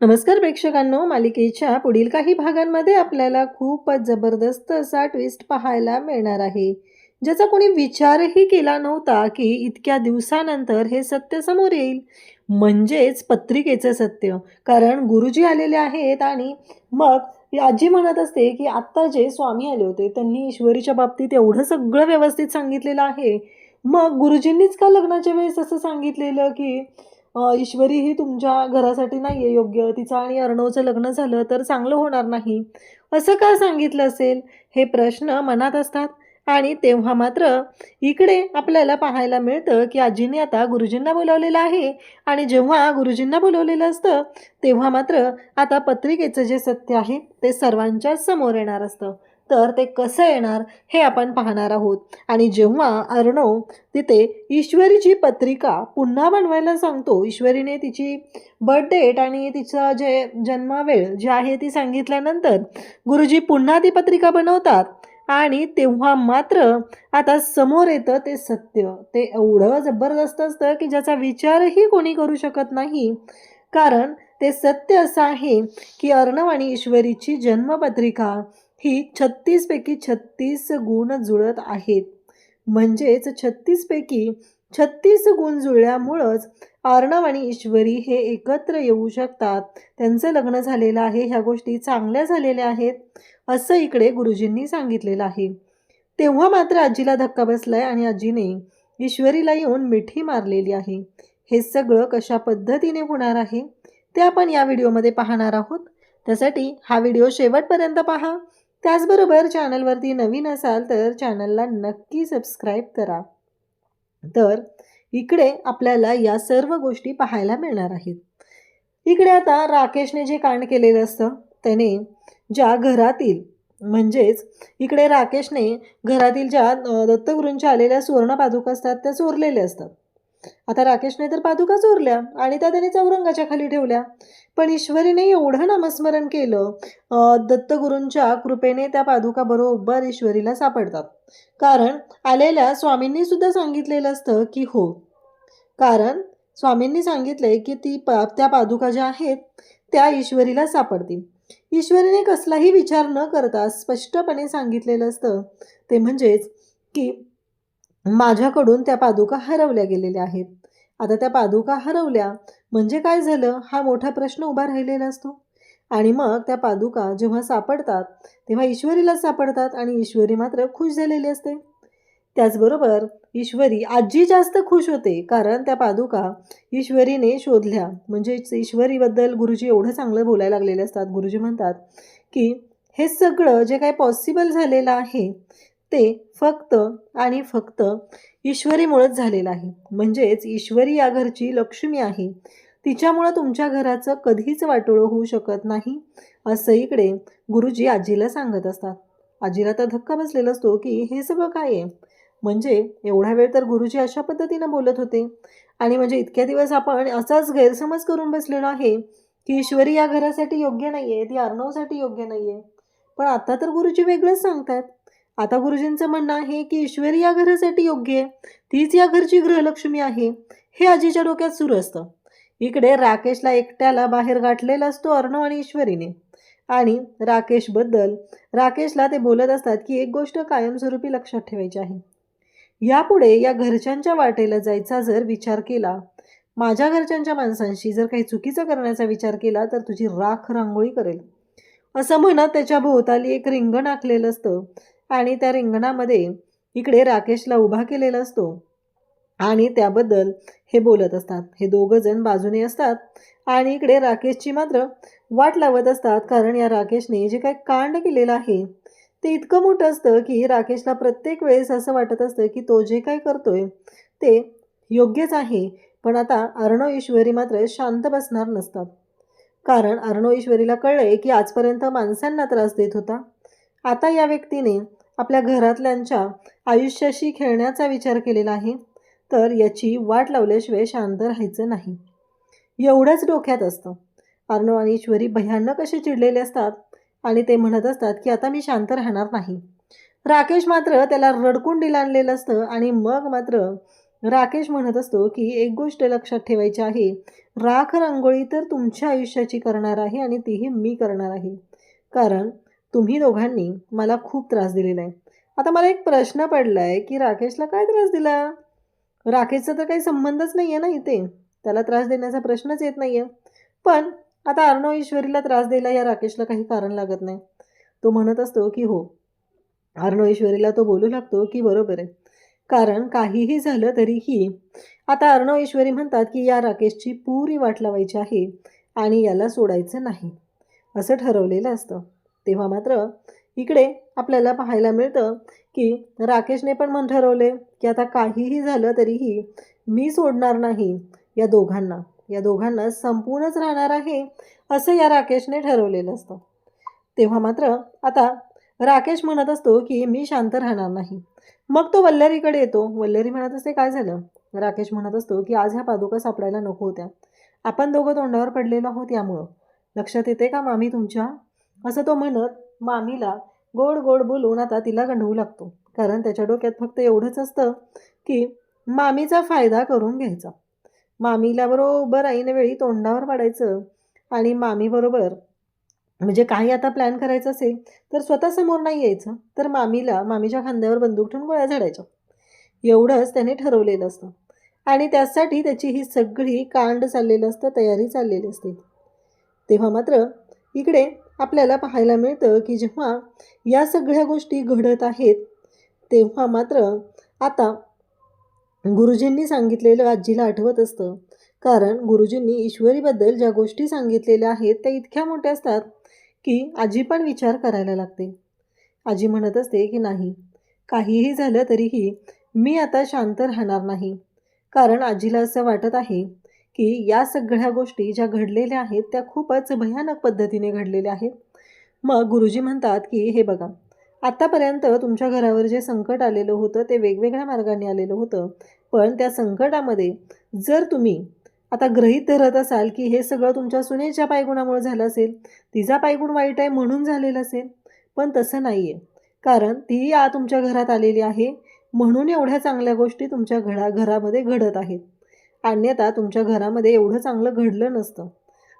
नमस्कार प्रेक्षकांनो मालिकेच्या पुढील काही भागांमध्ये आपल्याला खूपच जबरदस्त असा ट्विस्ट पाहायला मिळणार आहे. ज्याचा कोणी विचारही केला नव्हता की इतक्या दिवसानंतर हे सत्य समोर येईल. म्हणजेच पत्रिकेचं सत्य. कारण गुरुजी आलेले आहेत आणि मग आजी म्हणत असते की आत्ता जे स्वामी आले होते त्यांनी ईश्वरीच्या बाबतीत एवढं सगळं व्यवस्थित सांगितलेलं आहे. मग गुरुजींनीच का लग्नाच्या वेळेस असं सांगितलेलं की ईश्वरी ही तुमच्या घरासाठी नाही आहे योग्य. तिचं आणि अर्णवचं लग्न झालं तर चांगलं होणार नाही. असं का सांगितलं असेल? हे प्रश्न मनात असतात. आणि तेव्हा मात्र इकडे आपल्याला पाहायला मिळतं की आजीने आता गुरुजींना बोलावलेलं आहे. आणि जेव्हा गुरुजींना बोलवलेलं असतं तेव्हा मात्र आता पत्रिकेचं जे सत्य आहे ते सर्वांच्या समोर येणार असतं. तर ते कसं येणार हे आपण पाहणार आहोत. आणि जेव्हा अर्णव तिथे ईश्वरीची पत्रिका पुन्हा बनवायला सांगतो ईश्वरीने तिची बर्थ डेट आणि तिचा जे जन्मवेळ जे आहे ती सांगितल्यानंतर गुरुजी पुन्हा ती पत्रिका बनवतात. आणि तेव्हा मात्र आता समोर येतं ते सत्य. ते एवढं जबरदस्त असतं की ज्याचा विचारही कोणी करू शकत नाही. कारण ते सत्य असं आहे की अर्णव आणि ईश्वरीची जन्मपत्रिका ही छत्तीसपैकी छत्तीस गुण जुळत आहेत. म्हणजेच छत्तीसपैकी छत्तीस गुण जुळल्यामुळंच अर्णव आणि ईश्वरी हे एकत्र येऊ शकतात. त्यांचं लग्न झालेलं आहे ह्या गोष्टी चांगल्या झालेल्या आहेत असं इकडे गुरुजींनी सांगितलेलं आहे. तेव्हा मात्र आजीला धक्का बसलाय आणि आजीने ईश्वरीला येऊन मिठी मारलेली आहे. हे सगळं कशा पद्धतीने होणार आहे? ते आपण या व्हिडिओमध्ये पाहणार आहोत. त्यासाठी हा व्हिडिओ शेवटपर्यंत पहा. त्याचबरोबर चॅनलवरती नवीन असाल तर चॅनलला नक्की सबस्क्राईब करा. तर इकडे आपल्याला या सर्व गोष्टी पाहायला मिळणार आहेत. इकडे आता राकेशने जे कांड केलेलं असतं त्याने ज्या घरातील म्हणजेच इकडे राकेशने घरातील ज्या दत्तगुरूंच्या आलेल्या सुवर्ण पादुका असतात त्या चोरलेल्या असतात. आता राकेशने तर पादुका चोरल्या आणि त्या त्याने चौरंगाच्या खाली ठेवल्या. पण ईश्वरीने एवढं नामस्मरण केलं दत्तगुरूंच्या कृपेने त्या पादुका बरोबर ईश्वरीला सापडतात. कारण आलेल्या स्वामींनी सुद्धा सांगितलेलं असतं की हो. कारण स्वामींनी सांगितले की ती पा त्या पादुका ज्या आहेत त्या ईश्वरीला सापडतील. ईश्वरीने कसलाही विचार न करता स्पष्टपणे सांगितलेलं असतं. ते म्हणजेच की माझ्याकडून त्या पादुका हरवल्या गेलेल्या आहेत. आता त्या पादुका हरवल्या म्हणजे काय झालं हा मोठा प्रश्न उभा राहिलेला असतो. आणि मग त्या पादुका जेव्हा सापडतात तेव्हा ईश्वरीला सापडतात आणि ईश्वरी मात्र खुश झालेली असते. त्याचबरोबर ईश्वरी आजी जास्त खुश होते कारण त्या पादुका ईश्वरीने शोधल्या. म्हणजे ईश्वरीबद्दल गुरुजी एवढं चांगलं बोलायला लागलेले असतात. गुरुजी म्हणतात की हे सगळं जे काही पॉसिबल झालेलं आहे ते फक्त आणि फक्त ईश्वरीमुळेच झालेलं आहे. म्हणजेच ईश्वरी या घरची लक्ष्मी आहे. तिच्यामुळं तुमच्या घराचं कधीच वाटोळं होऊ शकत नाही असं इकडे गुरुजी आजीला सांगत असतात. आजीला तर धक्का बसलेला असतो की हे सगळं काय आहे? म्हणजे एवढा वेळ तर गुरुजी अशा पद्धतीनं बोलत होते. आणि म्हणजे इतक्या दिवस आपण असाच गैरसमज करून बसलेलो आहे की ईश्वरी या घरासाठी योग्य नाही आहे ती अर्णवसाठी योग्य नाही आहे पण आता तर गुरुजी वेगळंच सांगतात आता गुरुजींचं म्हणणं आहे की ईश्वरी या घरासाठी योग्य आहे. तीच या घरची गृहलक्ष्मी आहे. हे आजीच्या डोक्यात सुरू असतं. इकडे राकेशला एकट्याला बाहेर गाठलेला असतो अर्णव आणि ईश्वरीने. आणि राकेशबद्दल राकेशला ते बोलत असतात की एक गोष्ट कायमस्वरूपी लक्षात ठेवायची आहे. यापुढे या घरच्यांच्या वाटेला जायचा जर विचार केला माझ्या घरच्यांच्या माणसांशी जर काही चुकीचं करण्याचा विचार केला तर तुझी राख रांगोळी करेल. असं म्हणत त्याच्या भोवताली एक रिंगण आखलेलं असतं. आणि त्या रिंगणामध्ये इकडे राकेशला उभा केलेला असतो. आणि त्याबद्दल हे बोलत असतात. हे दोघं जण बाजूने असतात. आणि इकडे राकेशची मात्र वाट लावत असतात. कारण या राकेशने जे काही कांड केलेलं आहे ते इतकं मोठं असतं की राकेशला प्रत्येक वेळेस असं वाटत असतं की तो जे काय करतोय ते योग्यच आहे. पण आता अर्णव ईश्वरी मात्र शांत बसणार नसतात. कारण अर्णव ईश्वरीला कळलंय की आजपर्यंत माणसांना त्रास देत होता. आता या व्यक्तीने आपल्या घरातल्यांच्या आयुष्याशी खेळण्याचा विचार केलेला आहे तर याची वाट लावल्याशिवाय शांत राहायचं नाही. एवढंच डोक्यात असतं. अर्णव आणि ईश्वरी भयानक असे चिडलेले असतात आणि ते म्हणत असतात की आता मी शांत राहणार नाही. राकेश मात्र त्याला रडकून आणलेलं असतं आणि मग मात्र राकेश म्हणत असतो की एक गोष्ट लक्षात ठेवायची आहे राख रांगोळी तर तुमच्या आयुष्याची करणार आहे आणि तीही मी करणार आहे. कारण तुम्ही दोघांनी मला खूप त्रास दिलेला आहे आता मला एक प्रश्न पडला आहे की राकेशला काय त्रास दिला? राकेशचा तर काही संबंधच नाही आहे ना इथे. त्याला त्रास देण्याचा प्रश्नच येत नाही आहे पण आता अर्णव ईश्वरीला त्रास द्यायला या राकेशला काही कारण लागत नाही. तो म्हणत असतो की हो. अर्णव ईश्वरीला तो बोलू लागतो की बरोबर आहे. कारण काहीही झालं तरीही आता अर्णव ईश्वरी म्हणतात की या राकेशची पुरी वाट लावायची आहे आणि याला सोडायचं नाही. असं ठरवलेलं असतं. तेव्हा मात्र इकडे आपल्याला पाहायला मिळतं की राकेशने पण मन ठरवले की आता काहीही झालं तरीही मी सोडणार नाही या दोघांना. या दोघांना संपूर्णच राहणार आहे असं या राकेशने ठरवलेलं असतं. तेव्हा मात्र आता राकेश म्हणत असतो की मी शांत राहणार नाही. मग तो वल्लरीकडे येतो. वल्लरी म्हणत असते काय झालं? राकेश म्हणत असतो की आज ह्या पादुका सापडायला नको होत्या. आपण दोघं तोंडावर पडलेलो आहोत यामुळं. लक्षात येते का मामी तुमच्या? असं तो म्हणत मामीला गोड गोड बोलून आता तिला गंडवू लागतो. कारण त्याच्या डोक्यात फक्त एवढंच असतं की मामीचा फायदा करून घ्यायचा. मामीला बरोबर ऐनवेळी तोंडावर पाडायचं आणि मामीबरोबर म्हणजे काही आता प्लॅन करायचं असेल तर स्वतः समोर नाही यायचं. तर मामीला मामीच्या खांद्यावर बंदूक ठेवून गोळ्या झाडायच्या. एवढंच त्याने ठरवलेलं असतं. आणि त्यासाठी त्याची ही सगळी कांड चाललेलं असतं तयारी चाललेली असते. तेव्हा मात्र इकडे आपल्याला पाहायला मिळतं की जेव्हा या सगळ्या गोष्टी घडत आहेत तेव्हा मात्र आता गुरुजींनी सांगितलेलं आजीला आठवत असतं. कारण गुरुजींनी ईश्वरीबद्दल ज्या गोष्टी सांगितलेल्या आहेत त्या इतक्या मोठ्या असतात की आजी पण विचार करायला लागते. आजी म्हणत असते की नाही काहीही झालं तरीही मी आता शांत राहणार नाही. कारण आजीला असं वाटत आहे की या सगळ्या गोष्टी ज्या घडलेल्या आहेत त्या खूपच भयानक पद्धतीने घडलेल्या आहेत. मग गुरुजी म्हणतात की हे बघा आत्तापर्यंत तुमच्या घरावर जे संकट आलेलं होतं ते वेगवेगळ्या मार्गाने आलेलं होतं. पण त्या संकटामध्ये जर तुम्ही आता ग्रहीत धरत असाल की हे सगळं तुमच्या सुनेच्या पायगुणामुळे झालं असेल तिचा पायगुण वाईट आहे म्हणून झालेलं असेल पण तसं नाही आहे कारण ती आ तुमच्या घरात आलेली आहे म्हणून एवढ्या चांगल्या गोष्टी तुमच्या घरा घरामध्ये घडत आहेत. अन्यथा तुमच्या घरामध्ये एवढं चांगलं घडलं नसतं.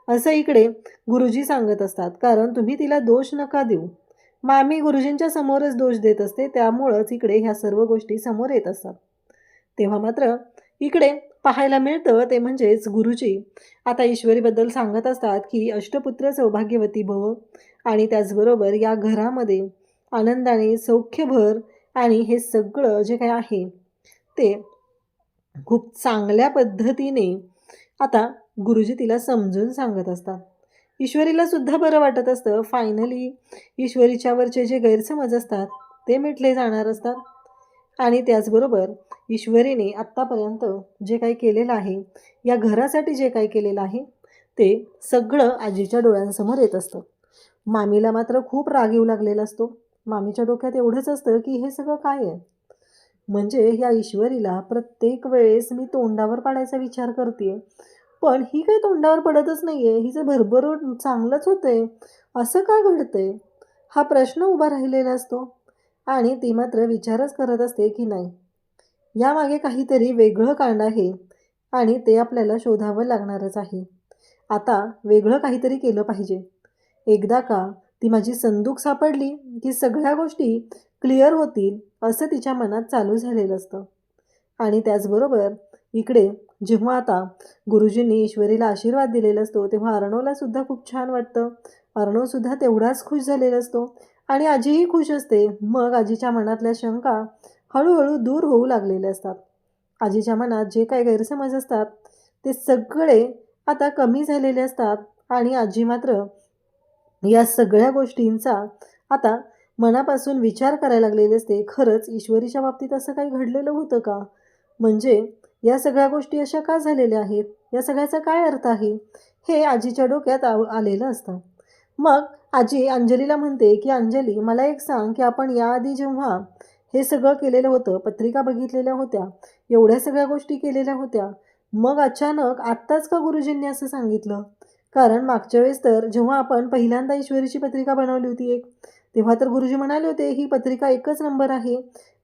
असं इकडे गुरुजी सांगत असतात कारण तुम्ही तिला दोष नका देऊ. मामी गुरुजींच्या समोरच दोष देत असते त्यामुळंच इकडे ह्या सर्व गोष्टी समोर येत असतात. तेव्हा मात्र इकडे पाहायला मिळतं ते म्हणजेच गुरुजी आता ईश्वरीबद्दल सांगत असतात की अष्टपुत्र सौभाग्यवती भव आणि त्याचबरोबर या घरामध्ये आनंदाने सौख्यभर आणि हे सगळं जे काय आहे ते खूप चांगल्या पद्धतीने आता गुरुजी तिला समजून सांगत असतात. ईश्वरीला सुद्धा बरं वाटत असतं. फायनली ईश्वरीच्यावरचे जे गैरसमज असतात ते मिटले जाणार असतात. आणि त्याचबरोबर ईश्वरीने आत्तापर्यंत जे काही केलेलं आहे या घरासाठी जे काही केलेलं आहे ते सगळं आजीच्या डोळ्यांसमोर येत असतं. मामीला मात्र खूप राग येऊ लागलेला असतो. मामीच्या डोक्यात एवढंच असतं की हे सगळं काय आहे? म्हणजे या ईश्वरीला प्रत्येक वेळेस मी तोंडावर पाडायचा विचार करते पण ही काही तोंडावर पडतच नाही आहे हिचं भरभरून चांगलंच होतंय असं का घडतंय? हा प्रश्न उभा राहिलेला असतो आणि ती मात्र विचारच करत असते की नाही. यामागे काहीतरी वेगळं कांड आहे आणि ते आपल्याला शोधावं लागणारच आहे. आता वेगळं काहीतरी केलं पाहिजे. एकदा का ती माझी संदूक सापडली की सगळ्या गोष्टी क्लिअर होतील असं तिच्या मनात चालू झालेलं असतं. आणि त्याचबरोबर इकडे जेव्हा आता गुरुजींनी ईश्वरीला आशीर्वाद दिलेला असतो तेव्हा अर्णवला सुद्धा खूप छान वाटतं. अर्णवसुद्धा तेवढाच खुश झालेला असतो. आणि आजीही खुश असते. मग आजीच्या मनातल्या शंका हळूहळू दूर होऊ लागलेल्या असतात. आजीच्या मनात जे काही गैरसमज असतात ते सगळे आता कमी झालेले असतात. आणि आजी मात्र या सगळ्या गोष्टींचा आता मनापासून विचार करायला लागलेले असते खरंच ईश्वरीच्या बाबतीत असं काही घडलेलं होतं का? म्हणजे या सगळ्या गोष्टी अशा का झालेल्या आहेत? या सगळ्याचा काय अर्थ आहे? हे आजीच्या डोक्यात आलेलं असतं. मग आजी अंजलीला म्हणते की अंजली मला एक सांग की आपण याआधी जेव्हा हे सगळं केलेलं होतं पत्रिका बघितलेल्या होत्या एवढ्या सगळ्या गोष्टी केलेल्या होत्या मग अचानक आत्ताच का गुरुजींनी असं सांगितलं? कारण मागच्या वेळेस तर जेव्हा आपण पहिल्यांदा ईश्वरीची पत्रिका बनवली होती एक तेव्हा तर गुरुजी म्हणाले होते ही पत्रिका एकच नंबर आहे.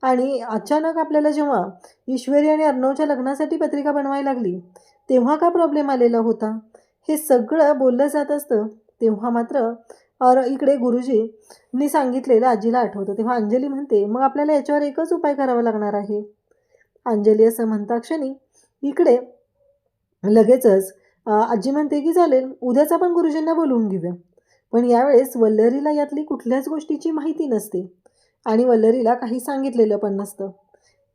आणि अचानक आपल्याला जेव्हा ईश्वरी आणि अर्णवच्या लग्नासाठी पत्रिका बनवायला लागली तेव्हा का प्रॉब्लेम आलेला होता? हे सगळं बोललं जात असतं तेव्हा मात्र और इकडे गुरुजींनी सांगितलेलं आजीला आठवतं. तेव्हा अंजली म्हणते मग आपल्याला याच्यावर एकच उपाय करावा लागणार आहे. अंजली असं म्हणता क्षणी इकडे लगेचच आजी म्हणते की चालेल उद्याच आपण गुरुजींना बोलवून घेऊया. पण यावेळेस वल्लरीला यातली कुठल्याच गोष्टीची माहिती नसते. आणि वल्लरीला काही सांगितलेलं पण नसतं.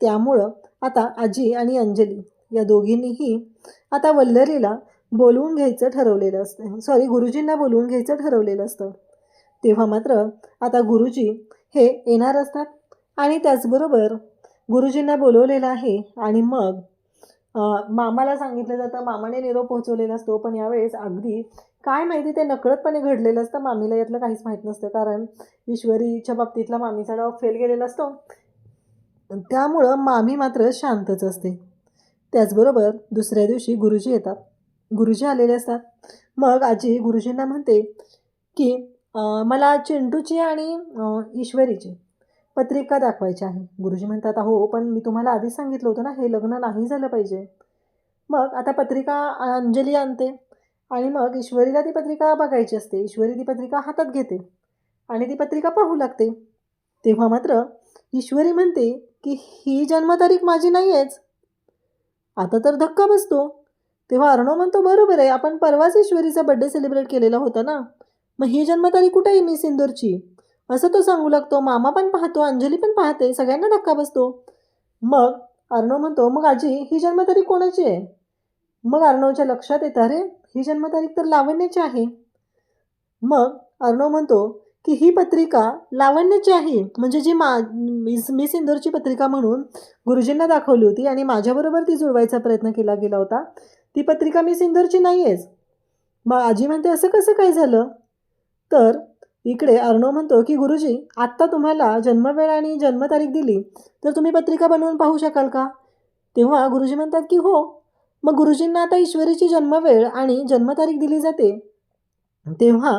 त्यामुळं आता आजी आणि अंजली या दोघींनीही आता वल्लरीला बोलवून घ्यायचं ठरवलेलं असतं. सॉरी गुरुजींना बोलवून घ्यायचं ठरवलेलं असतं. तेव्हा मात्र आता गुरुजी हे येणार असतात. आणि त्याचबरोबर गुरुजींना बोलवलेलं आहे. आणि मग मामाला सांगितलं जातं. मामाने निरोप पोहोचवलेला असतो. पण यावेळेस अगदी काय माहिती ते नकळतपणे घडलेलं असतं. मामीला यातलं काहीच माहीत नसतं कारण ईश्वरीच्या बाबतीतला मामीचा डाव फेल गेलेला असतो. त्यामुळं मामी मात्र शांतच असते. त्याचबरोबर दुसऱ्या दिवशी गुरुजी येतात. गुरुजी आलेले असतात. मग आजी गुरुजींना म्हणते की मला चिंटूची आणि ईश्वरीची पत्रिका दाखवायची आहे. गुरुजी म्हणतात हो पण मी तुम्हाला आधीच सांगितलं होतं ना हे लग्न नाही झालं पाहिजे. मग आता पत्रिका अंजली आणते. आणि मग ईश्वरीला ती पत्रिका बघायची असते. ईश्वरी ती पत्रिका हातात घेते आणि ती पत्रिका पाहू लागते. तेव्हा मात्र ईश्वरी म्हणते की ही जन्मतारीख माझी नाही आहेच आता तर धक्का बसतो. तेव्हा अर्णव म्हणतो बरोबर आहे आपण परवाच ईश्वरीचा बड्डे सेलिब्रेट केलेला होता ना? मग ही जन्मतारीख कुठे आहे मी सिंदूरची असं तो सांगू लागतो. मामा पण पाहतो अंजली पण पाहते सगळ्यांना धक्का बसतो. मग अर्णव म्हणतो मग आजी ही जन्मतारीख कोणाची आहे? मग अर्णवच्या लक्षात येतं अरे ही जन्मतारीख तर लावण्याची आहे. मग अर्णव म्हणतो की ही पत्रिका लावण्याची आहे. म्हणजे जी मा मिस मी सिंदूरची पत्रिका म्हणून गुरुजींना दाखवली होती आणि माझ्याबरोबर ती जुळवायचा प्रयत्न केला गेला होता. ती पत्रिका मी सिंदूरची नाही आहेच मग आजी म्हणते असं कसं काय झालं? तर इकडे अर्णव म्हणतो की गुरुजी आत्ता तुम्हाला जन्मवेळ आणि जन्मतारीख दिली. तर तुम्ही पत्रिका बनवून पाहू शकाल का? तेव्हा गुरुजी म्हणतात की हो मग गुरुजींना आता ईश्वरीची जन्मवेळ आणि जन्मतारीख दिली जाते. तेव्हा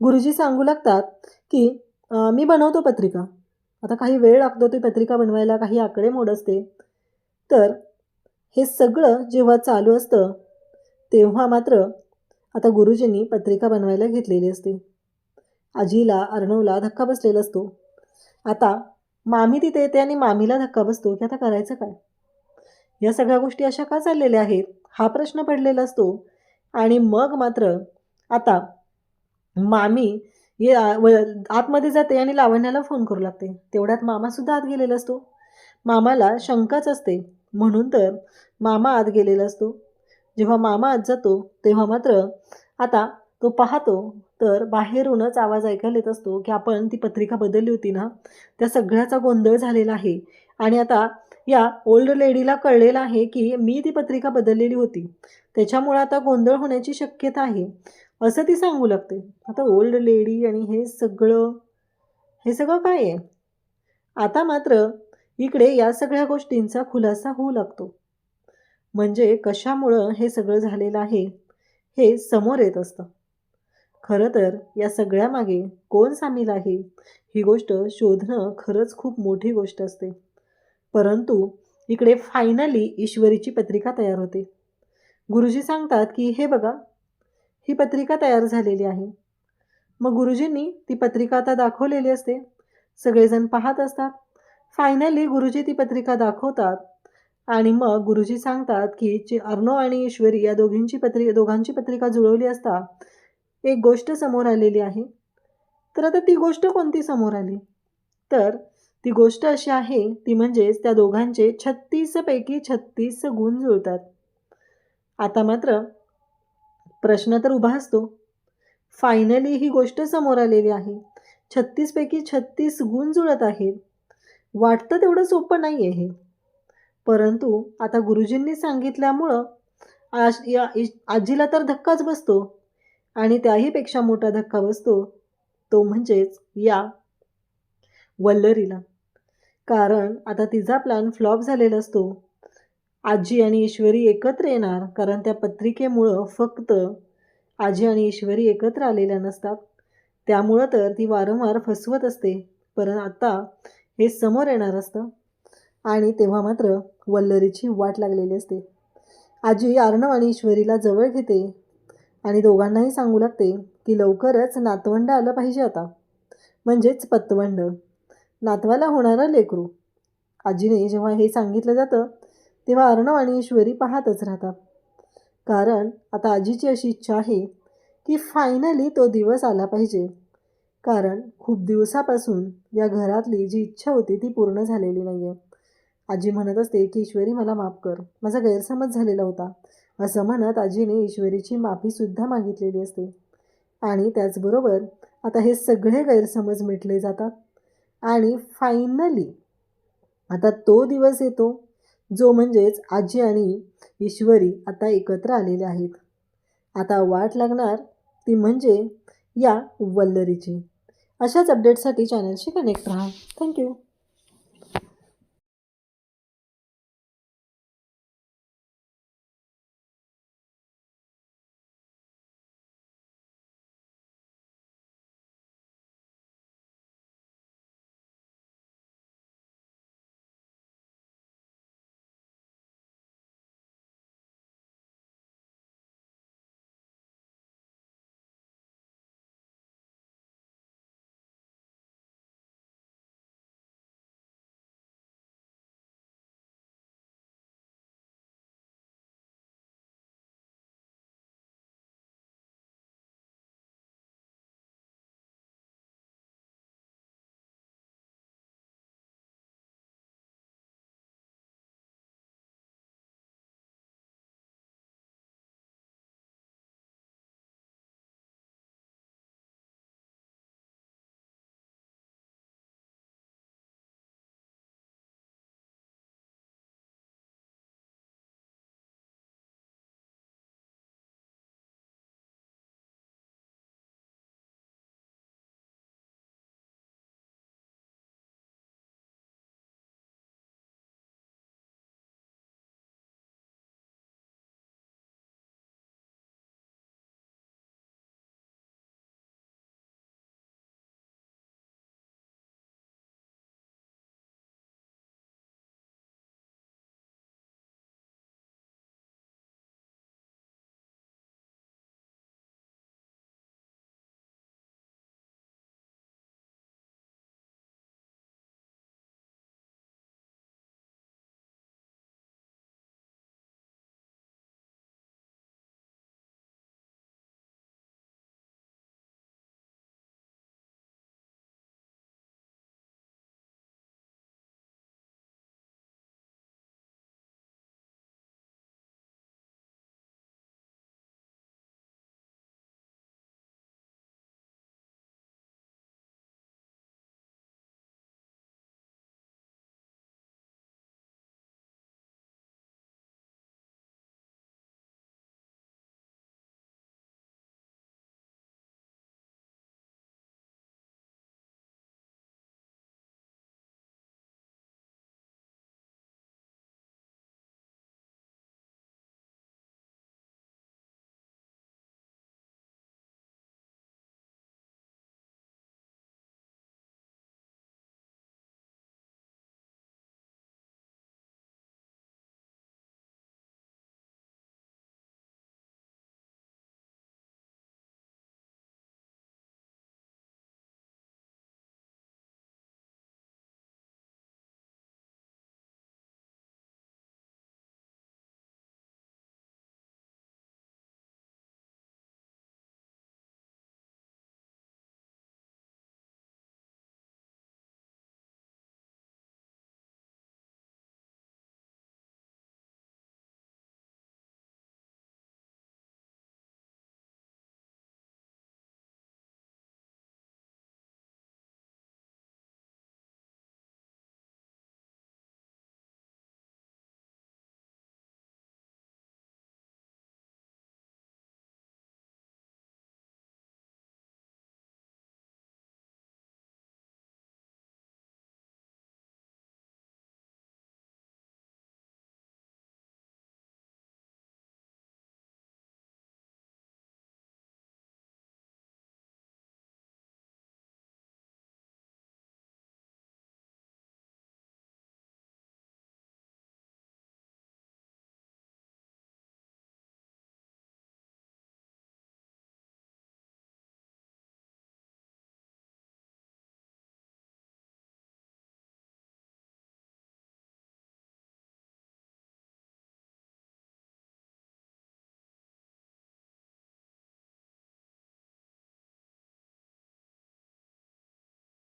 गुरुजी सांगू लागतात की मी बनवतो पत्रिका. आता काही वेळ लागतो ती पत्रिका बनवायला काही आकडे मोड असते. तर हे सगळं जेव्हा चालू असतं तेव्हा मात्र आता गुरुजींनी पत्रिका बनवायला घेतलेली असते. आजीला अर्णवला धक्का बसलेला असतो. आता मामी तिथे येते आणि मामीला धक्का बसतो. की आता करायचं काय? या सगळ्या गोष्टी अशा का चाललेल्या आहेत? हा प्रश्न पडलेला असतो. आणि मग मात्र आता मामी ये व- आतमध्ये जाते आणि लावण्याला फोन करू लागते. तेवढ्यात मामासुद्धा आत गेलेला असतो. मामाला शंकाच असते. म्हणून तर मामा आत गेलेला असतो. जेव्हा मामा आत जातो तेव्हा मात्र आता तो पाहतो. तर बाहेरूनच आवाज ऐकायला येत असतो की आपण ती पत्रिका बदलली होती ना? त्या सगळ्याचा गोंधळ झालेला आहे. आणि आता या ओल्ड लेडीला कळलेलं आहे की मी ती पत्रिका बदललेली होती. त्याच्यामुळे आता गोंधळ होण्याची शक्यता आहे. असं ती सांगू लागते. आता ओल्ड लेडी आणि हे सगळं हे सगळं काय आहे? आता मात्र इकडे या सगळ्या गोष्टींचा खुलासा होऊ लागतो. म्हणजे कशामुळं हे सगळं झालेलं आहे हे समोर येत असतं. खरं तर या सगळ्यामागे कोण सामील आहे? ही गोष्ट शोधणं खरंच खूप मोठी गोष्ट असते. परंतु इकडे फायनली ईश्वरीची पत्रिका तयार होते. गुरुजी सांगतात की हे बघा ही पत्रिका तयार झालेली आहे. मग गुरुजींनी ती पत्रिका आता दाखवलेली असते. सगळेजण पाहत असतात. फायनली गुरुजी ती पत्रिका दाखवतात आणि मग गुरुजी सांगतात की ची अर्णव आणि ईश्वरी या दोघींची पत्रिका दोघांची पत्रिका जुळवली असता एक गोष्ट समोर आलेली आहे. तर आता ती गोष्ट कोणती समोर आली? तर ती गोष्ट अशी आहे ती म्हणजेच त्या दोघांचे छत्तीसपैकी छत्तीस गुण जुळतात. आता मात्र प्रश्न तर उभा असतो. फायनली ही गोष्ट समोर आलेली आहे. छत्तीसपैकी छत्तीस गुण जुळत आहेत. वाटतं तेवढं सोपं नाही आहे हे. परंतु आता गुरुजींनी सांगितल्यामुळं आज या आजीला तर धक्काच बसतो. आणि त्याहीपेक्षा मोठा धक्का बसतो तो म्हणजेच या वल्लरीला. कारण आता तिचा प्लॅन फ्लॉप झालेला असतो. आजी आणि ईश्वरी एकत्र येणार कारण त्या पत्रिकेमुळं फक्त आजी आणि ईश्वरी एकत्र आलेल्या नसतात. त्यामुळं तर ती वारंवार फसवत असते पण आता हे समोर येणार असतं. आणि तेव्हा मात्र वल्लरीची वाट लागलेली असते. आजी अर्णव आणि ईश्वरीला जवळ घेते आणि दोघांनाही सांगू लागते की लवकरच नातवंड आलं पाहिजे आता. म्हणजेच पतवंड. नातवाला होणारं लेकरू. आजीने जेव्हा हे सांगितलं जातं तेव्हा अर्णव आणि ईश्वरी पाहतच राहतात. कारण आता आजीची अशी इच्छा आहे की फायनली तो दिवस आला पाहिजे. कारण खूप दिवसापासून या घरातली जी इच्छा होती ती पूर्ण झालेली नाही आहे आजी म्हणत असते की ईश्वरी मला माफ कर. माझा गैरसमज झालेला होता. असं म्हणत आजीने ईश्वरीची माफीसुद्धा मागितलेली असते. आणि त्याचबरोबर आता हे सगळे गैरसमज मिटले जातात. आणि फायनली आता तो दिवस येतो जो म्हणजेच आजी आणि ईश्वरी आता एकत्र आलेले आहेत. आता वाट लागणार ती म्हणजे या वल्लरीची. अशाच अपडेटसाठी चॅनलशी कनेक्ट राहा. थँक्यू